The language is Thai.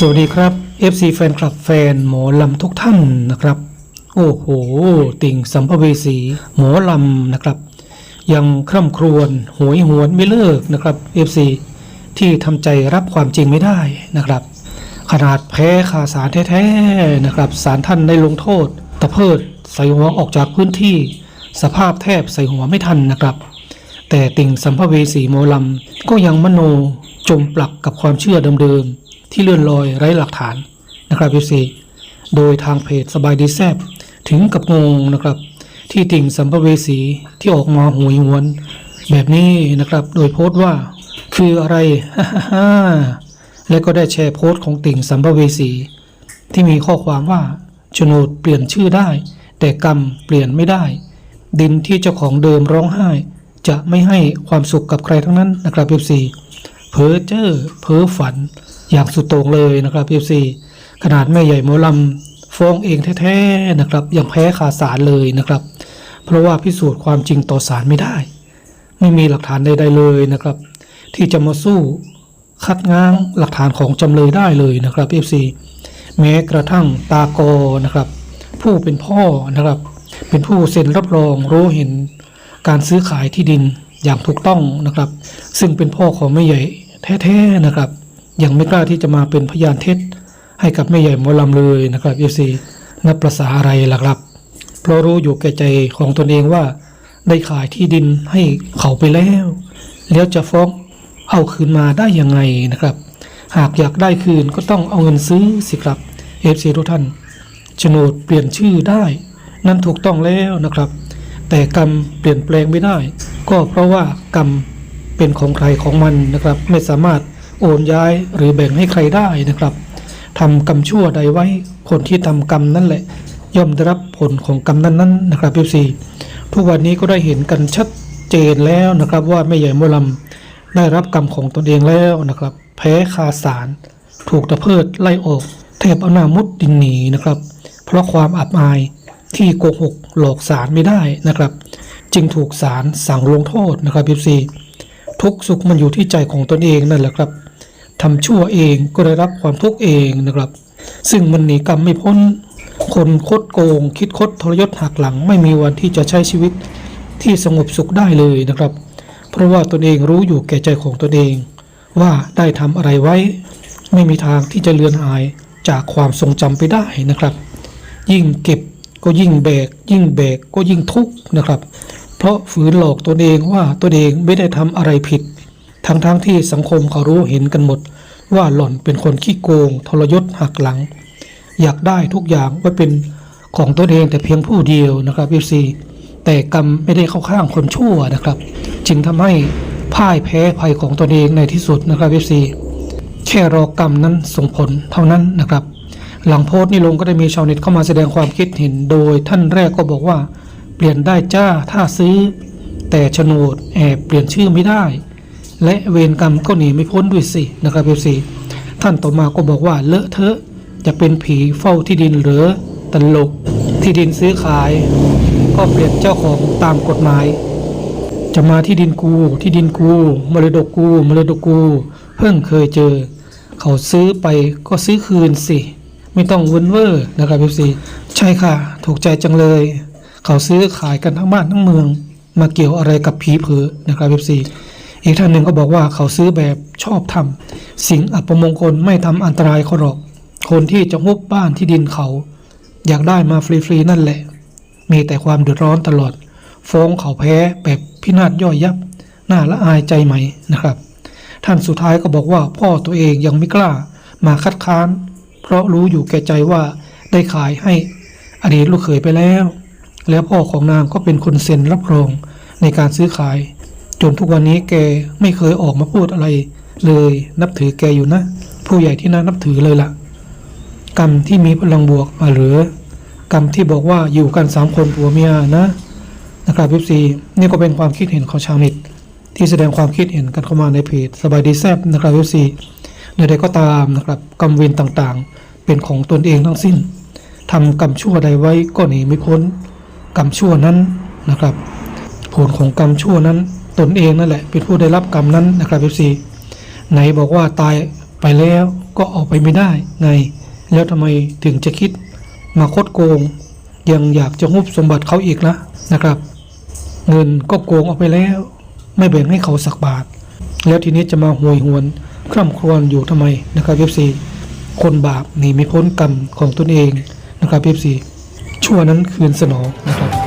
สวัสดีครับ FC แฟนคลับแฟนหมอลำทุกท่านนะครับ โอ้โห ติ่งสัมภเวสีหมอลำนะครับ ยังคร่ำครวญหวยหวนไม่เลิกนะครับ FC ที่ทำใจรับความจริงไม่ได้นะครับ ขนาดแพ้คาสารแท้ๆนะครับสารท่านได้ลงโทษ ตะเพิดใส่หัวออกจากพื้นที่ สภาพแทบใส่หัวไม่ทันนะครับ แต่ติ่งสัมภเวสีโมอลำก็ยังมโนจมปลักกับความเชื่อเดิมๆ ที่เลื่อนลอยไร้หลักฐานนะครับพี่ซีโดยทางเพจสบายดีแซบถึงกับงงนะครับ ที่ติ่งสัมภเวสีที่ออกมาหวยหวน แบบนี้นะครับโดยโพสต์ว่าคืออะไรและก็ได้แชร์โพสต์ของติ่งสัมภเวสี ที่มีข้อความว่าโฉนดเปลี่ยนชื่อได้ แต่กรรมเปลี่ยนไม่ได้ ดินที่เจ้าของเดิมร้องไห้ จะไม่ให้ความสุขกับใครทั้งนั้นนะครับเอฟซีเพ้อเจ้อเพ้อฝัน อย่างสุดโต่งเลยนะครับเอฟซีขนาดแม่ใหญ่หมอลำฟ้องเองแท้ๆนะครับยังแพ้ขาศาลเลยนะครับ เพราะว่าพิสูจน์ความจริงต่อศาลไม่ได้ ไม่มีหลักฐานใดๆเลยนะครับ ที่จะมาสู้คัดง้างหลักฐานของจำเลยได้เลยนะครับ FC แม้กระทั่งตากอนะครับ ผู้เป็นพ่อนะครับ เป็นผู้เซ็นรับรองรู้เห็นการซื้อขายที่ดินอย่างถูกต้องนะครับ ซึ่งเป็นพ่อของแม่ใหญ่แท้ๆนะครับ ยังไม่กล้าที่จะมาเป็นพยานเท็จ ให้กับแม่ใหญ่หมอลำเลยนะครับ FC นับประสาอะไรล่ะครับ เพราะรู้อยู่แก่ใจของตนเองว่า ได้ขายที่ดินให้เขาไปแล้ว แล้วจะฟ้องเอาคืนมาได้ยังไงนะครับ หากอยากได้คืนก็ต้องเอาเงินซื้อสิครับเอฟซีทุกท่านโฉนดเปลี่ยนชื่อได้ นั่นถูกต้องแล้วนะครับ แต่กรรมเปลี่ยนแปลงไม่ได้ ก็เพราะว่ากรรมเป็นของใครของมันนะครับ ไม่สามารถ โอนย้ายหรือแบ่งให้ใครได้นะครับทำกรรมชั่วใดไว้คนที่ทำกรรมนั่นแหละ ย่อมได้รับผลของกรรมนั้นๆนนะครับเอฟซีทุกวันนี้ก็ได้เห็นกันชัดเจนแล้วนะครับ ว่าแม่ใหญ่มอลำได้รับกรรมของตนเองแล้วนะครับ แพ้คาสาร ถูกตะเพิดไล่ออกแทบเอาหน้ามุดดินหนีนะครับ เพราะความอับอายที่โกหกหลอกสารไม่ได้นะครับ จึงถูกสารสั่งลงโทษนะครับพีซีทุกสุขมันอยู่ที่ใจของตนเองนั่นแหละครับ ทำชั่วเองก็ได้รับความทุกข์เองนะครับ ซึ่งมันหนีกรรมไม่พ้น คนคดโกง คิดคดทรยศหักหลัง ไม่มีวันที่จะใช้ชีวิตที่สงบสุขได้เลยนะครับ เพราะว่าตนเองรู้อยู่แก่ใจของตนเอง ว่าได้ทำอะไรไว้ ไม่มีทางที่จะเลือนหายจากความทรงจำไปได้นะครับ ยิ่งเก็บก็ยิ่งแบก ยิ่งแบกก็ยิ่งทุกข์นะครับ เพราะฝืนหลอกตนเองว่าตนเองไม่ได้ทำอะไรผิด ทั้งๆทที่สังคมเขารู้เห็นกันหมด ว่าหล่อนเป็นคนขี้โกง ทรยศหักหลัง อยากได้ทุกอย่างไว้เป็นของตนเองแต่เพียงผู้เดียวนะครับเอฟซีแต่กรรมไม่ได้เข้าข้างคนชั่วนะครับ จึงทำให้พ่ายแพ้ภัยของตนเองในที่สุดนะครับเอฟซีแค่รอกรรมนั้นส่งผลเท่านั้นนะครับ หลังโพสต์นี้ลงก็ได้มีชาวเน็ตเข้ามาแสดงความคิดเห็นโดยท่านแรกก็บอกว่า เปลี่ยนได้จ้าถ้าซื้อ แต่โฉนดแอบเปลี่ยนชื่อไม่ได้ และเวรกรรมก็หนีไม่พ้นด้วยสินะครับเอฟซีท่านต่อมาก็บอกว่าเลอะเทอะจะเป็นผีเฝ้าที่ดินหรือตลกที่ดินซื้อขาย ก็เปลี่ยนเจ้าของตามกฎหมาย จะมาที่ดินกูที่ดินกูมรดกกูมรดกกู เพิ่งเคยเจอ เขาซื้อไปก็ซื้อคืนสิ ไม่ต้องเวินเวอร์นะครับพี่ซีใช่ค่ะ ถูกใจจังเลย เขาซื้อขายกันทั้งบ้านทั้งเมือง มาเกี่ยวอะไรกับผีเผือนะครับพี่ซี อีกท่านหนึ่งก็บอกว่าเขาซื้อแบบชอบทำสิ่งอัปมงคลไม่ทำอันตรายเขาหรอก คนที่จะฮุบบ้านที่ดินเขา อยากได้มาฟรีๆนั่นแหละ มีแต่ความเดือดร้อนตลอด ฟ้องเขาแพ้แบบพินาศย่อยยับน่าละอายใจไหมนะครับ ท่านสุดท้ายก็บอกว่าพ่อตัวเองยังไม่กล้ามาคัดค้าน เพราะรู้อยู่แก่ใจว่าได้ขายให้อดีตลูกเขยไปแล้ว แล้วพ่อของนางก็เป็นคนเซ็นรับรองในการซื้อขาย จนทุกวันนี้แกไม่เคยออกมาพูดอะไร เลยนับถือแกอยู่นะ ผู้ใหญ่ที่น่านับถือเลยล่ะ กรรมที่มีพลังบวกมาหลือกรรมที่บอกว่าอยู่กันสามคนผัวเมียนะนะครับพิซีนี่ก็เป็นความคิดเห็นของชาวเน็ตที่แสดงความคิดเห็นกันเข้ามาในเพจสบายดีแซบนะครับพิซีใดๆก็ตามนะครับกรรมเวรต่างๆ เป็นของตนเองทั้งสิ้นทำกรรมชั่วใดไว้ก็หนีไม่พ้น กรรมชั่วนั้นนะครับ ผลของกรรมชั่วนั้น ตนเองนั่นแหละเป็นผู้ได้รับกรรมนั้นนะครับพิซีไหนบอกว่าตายไปแล้วก็เอาไปไม่ได้ไง แล้วทำไมถึงจะคิดมาคดโกง ยังอยากจะฮุบสมบัติเขาอีกละนะครับ เงินก็โกงเอาไปแล้ว ไม่แบ่งให้เขาสักบาท แล้วทีนี้จะมาหวยหวนคร่ำครวญอยู่ทำไมนะครับเอฟซีคนบาปหนีไม่พ้นกรรมของตนเองนะครับเอฟซีชั่วนั้นคืนสนองนะครับ